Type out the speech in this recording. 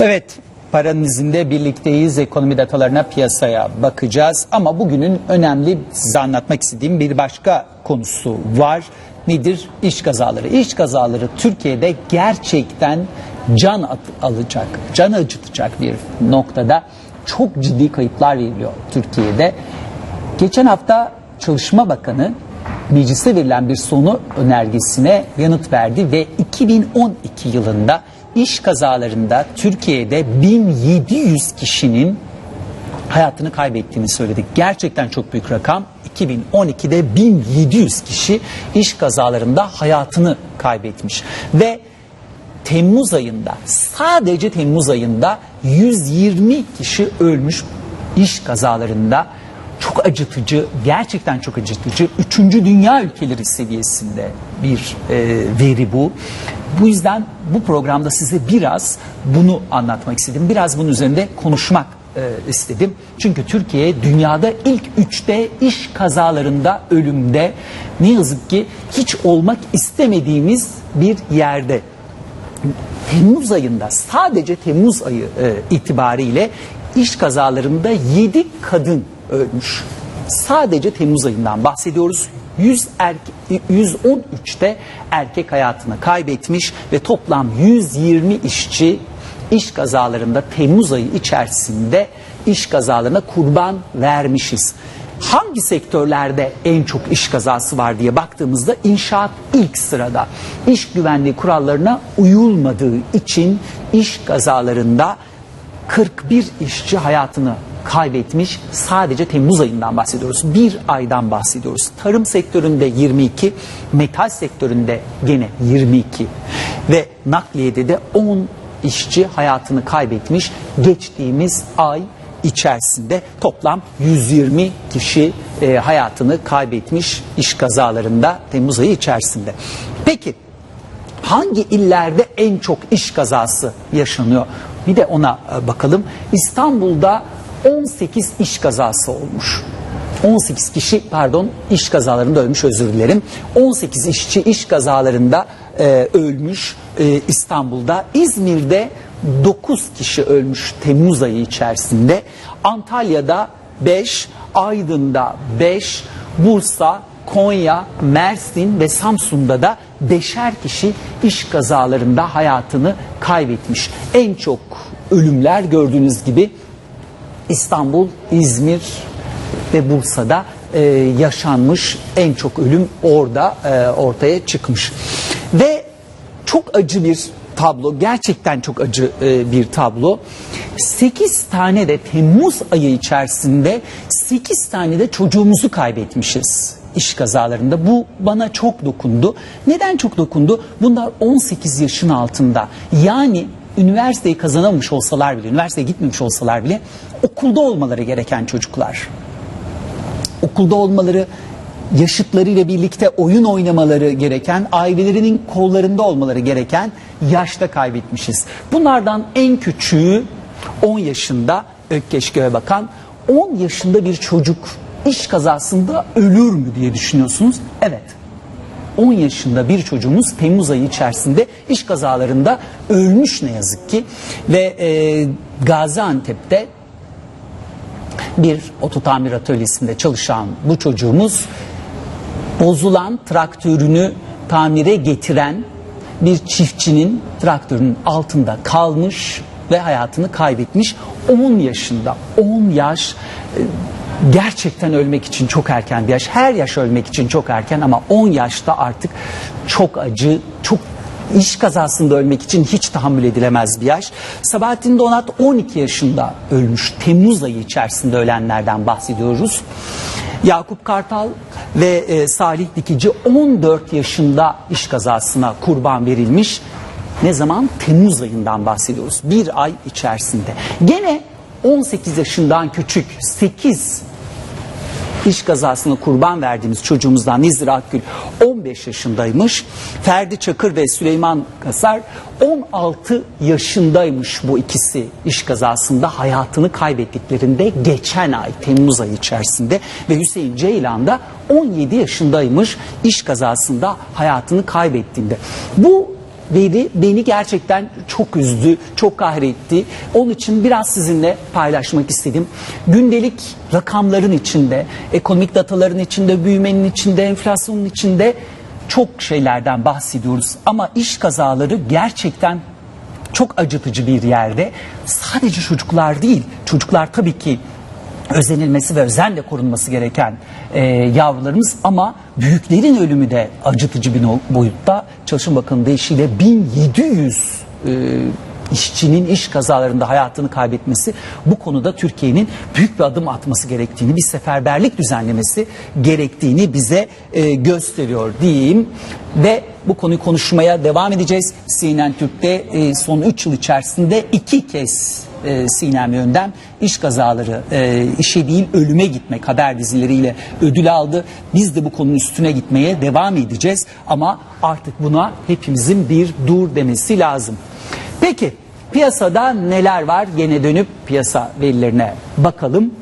Evet, paranın izinde birlikteyiz. Ekonomi datalarına, piyasaya bakacağız. Ama bugünün önemli size anlatmak istediğim bir başka konusu var. Nedir? İş kazaları. İş kazaları Türkiye'de gerçekten can at- alacak, can acıtacak bir noktada çok ciddi kayıplar veriliyor Türkiye'de. Geçen hafta Çalışma Bakanı meclise verilen bir sonu önergesine yanıt verdi ve 2012 yılında iş kazalarında Türkiye'de 1700 kişinin hayatını kaybettiğini söyledik. Gerçekten çok büyük rakam. 2012'de 1700 kişi iş kazalarında hayatını kaybetmiş. Ve Temmuz ayında sadece Temmuz ayında 120 kişi ölmüş iş kazalarında. Çok acıtıcı, gerçekten çok acıtıcı. Üçüncü dünya ülkeleri seviyesinde bir e, veri bu. Bu yüzden bu programda size biraz bunu anlatmak istedim. Biraz bunun üzerinde konuşmak e, istedim. Çünkü Türkiye dünyada ilk üçte iş kazalarında ölümde ne yazık ki hiç olmak istemediğimiz bir yerde. Temmuz ayında sadece Temmuz ayı e, itibariyle iş kazalarında 7 kadın ölmüş. Sadece Temmuz ayından bahsediyoruz. 100 erke, 113'te erkek hayatını kaybetmiş ve toplam 120 işçi iş kazalarında Temmuz ayı içerisinde iş kazalarına kurban vermişiz. Hangi sektörlerde en çok iş kazası var diye baktığımızda inşaat ilk sırada. İş güvenliği kurallarına uyulmadığı için iş kazalarında 41 işçi hayatını kaybetmiş. Sadece Temmuz ayından bahsediyoruz. Bir aydan bahsediyoruz. Tarım sektöründe 22, metal sektöründe gene 22 ve nakliyede de 10 işçi hayatını kaybetmiş. Geçtiğimiz ay içerisinde toplam 120 kişi e, hayatını kaybetmiş iş kazalarında Temmuz ayı içerisinde. Peki hangi illerde en çok iş kazası yaşanıyor? Bir de ona e, bakalım. İstanbul'da 18 iş kazası olmuş. 18 kişi pardon iş kazalarında ölmüş özür dilerim. 18 işçi iş kazalarında e, ölmüş e, İstanbul'da. İzmir'de 9 kişi ölmüş Temmuz ayı içerisinde. Antalya'da 5, Aydın'da 5, Bursa, Konya, Mersin ve Samsun'da da beşer kişi iş kazalarında hayatını kaybetmiş. En çok ölümler gördüğünüz gibi İstanbul, İzmir ve Bursa'da e, yaşanmış en çok ölüm orada e, ortaya çıkmış. Ve çok acı bir tablo, gerçekten çok acı e, bir tablo. 8 tane de Temmuz ayı içerisinde 8 tane de çocuğumuzu kaybetmişiz iş kazalarında. Bu bana çok dokundu. Neden çok dokundu? Bunlar 18 yaşın altında. Yani üniversiteyi kazanamamış olsalar bile, üniversiteye gitmemiş olsalar bile okulda olmaları gereken çocuklar. Okulda olmaları, yaşıtlarıyla birlikte oyun oynamaları gereken, ailelerinin kollarında olmaları gereken yaşta kaybetmişiz. Bunlardan en küçüğü 10 yaşında Ökkeş Göğebakan. 10 yaşında bir çocuk iş kazasında ölür mü diye düşünüyorsunuz? Evet. 10 yaşında bir çocuğumuz Temmuz ayı içerisinde iş kazalarında ölmüş ne yazık ki. Ve e, Gaziantep'te bir ototamir atölyesinde çalışan bu çocuğumuz bozulan traktörünü tamire getiren bir çiftçinin traktörünün altında kalmış ve hayatını kaybetmiş 10 yaşında 10 yaş e, gerçekten ölmek için çok erken bir yaş her yaş ölmek için çok erken ama 10 yaşta artık çok acı çok iş kazasında ölmek için hiç tahammül edilemez bir yaş. Sabahattin Donat 12 yaşında ölmüş. Temmuz ayı içerisinde ölenlerden bahsediyoruz. Yakup Kartal ve e, Salih Dikici 14 yaşında iş kazasına kurban verilmiş. Ne zaman? Temmuz ayından bahsediyoruz. Bir ay içerisinde. Gene 18 yaşından küçük 8 iş kazasına kurban verdiğimiz çocuğumuzdan Nizir Akgül 15 yaşındaymış. Ferdi Çakır ve Süleyman Kasar 16 yaşındaymış bu ikisi iş kazasında hayatını kaybettiklerinde geçen ay Temmuz ayı içerisinde ve Hüseyin Ceylan da 17 yaşındaymış iş kazasında hayatını kaybettiğinde. Bu veri beni gerçekten çok üzdü, çok kahretti. Onun için biraz sizinle paylaşmak istedim. Gündelik rakamların içinde, ekonomik dataların içinde, büyümenin içinde, enflasyonun içinde çok şeylerden bahsediyoruz. Ama iş kazaları gerçekten çok acıtıcı bir yerde. Sadece çocuklar değil, çocuklar tabii ki özenilmesi ve özenle korunması gereken e, yavrularımız ama büyüklerin ölümü de acıtıcı bir boyutta. Çalışma Bakanı deyişiyle 1700 e, işçinin iş kazalarında hayatını kaybetmesi bu konuda Türkiye'nin büyük bir adım atması gerektiğini, bir seferberlik düzenlemesi gerektiğini bize e, gösteriyor diyeyim ve bu konuyu konuşmaya devam edeceğiz. CNN Türk'te e, son 3 yıl içerisinde iki kez e, Sinem Yöndem iş kazaları, e, işe değil ölüme gitmek haber dizileriyle ödül aldı. Biz de bu konunun üstüne gitmeye devam edeceğiz ama artık buna hepimizin bir dur demesi lazım. Peki piyasada neler var? Gene dönüp piyasa verilerine bakalım.